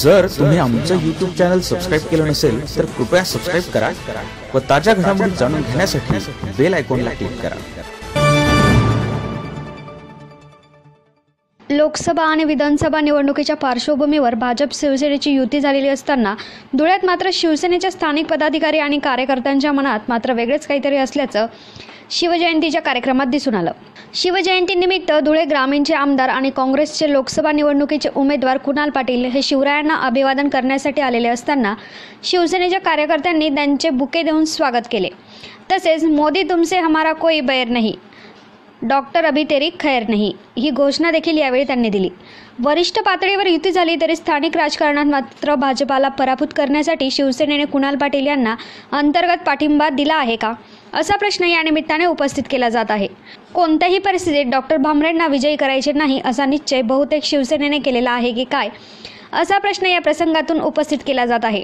जर तुम्ही आमचं यूट्यूब चॅनल सबस्क्राईब केलं नसेल तर कृपया सबस्क्राईब करा व ताज्या घडामोडी जाणून घेण्यासाठी बेल आयकॉनला क्लिक करा. लोकसभा आणि विधानसभा निवडणुकीच्या पार्श्वभूमीवर भाजप शिवसेनेची युती झालेली असताना धुळ्यात मात्र शिवसेनेच्या स्थानिक पदाधिकारी आणि कार्यकर्त्यांच्या मनात मात्र वेगळेच काहीतरी असल्याचं शिवजयंतीच्या कार्यक्रमात दिसून आलं. शिवजयंतीनिमित्त धुळे ग्रामीणचे आमदार आणि काँग्रेसचे लोकसभा निवडणुकीचे उमेदवार कुणाल पाटील हे शिवरायांना अभिवादन करण्यासाठी आलेले असताना शिवसेनेच्या कार्यकर्त्यांनी त्यांचे बुके देऊन स्वागत केले. तसेच मोदी तुमसे हमारा कोई बैर नाही डॉक्टर अभी तेरी खैर नाही ही घोषणा देखील यावेळी त्यांनी दिली. वरिष्ठ पातळीवर युती झाली तरी स्थानिक राजकारणात मात्र भाजपाला पराभूत करण्यासाठी शिवसेनेने कुणाल पाटील यांना अंतर्गत पाठिंबा दिला आहे का असा प्रश्न या निमित्ताने उपस्थित केला जात आहे. कोणत्याही परिस्थितीत डॉक्टर भामरेंना विजयी करायचे नाही असा निश्चय बहुतेक शिवसेनेने केलेला आहे की काय असा प्रश्न या प्रसंगातून उपस्थित केला जात आहे.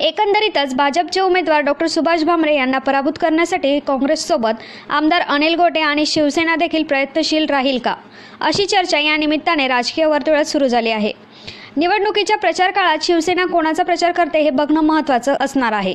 एकंदरीतच भाजपचे उमेदवार डॉक्टर सुभाष भामरे यांना पराभूत करण्यासाठी काँग्रेससोबत आमदार अनिल गोटे आणि शिवसेना देखील प्रयत्नशील राहील का अशी चर्चा या निमित्ताने राजकीय वर्तुळात सुरू झाली आहे. निवडणुकीच्या प्रचार काळात शिवसेना कोणाचा प्रचार करते हे बघणं महत्त्वाचं असणार आहे.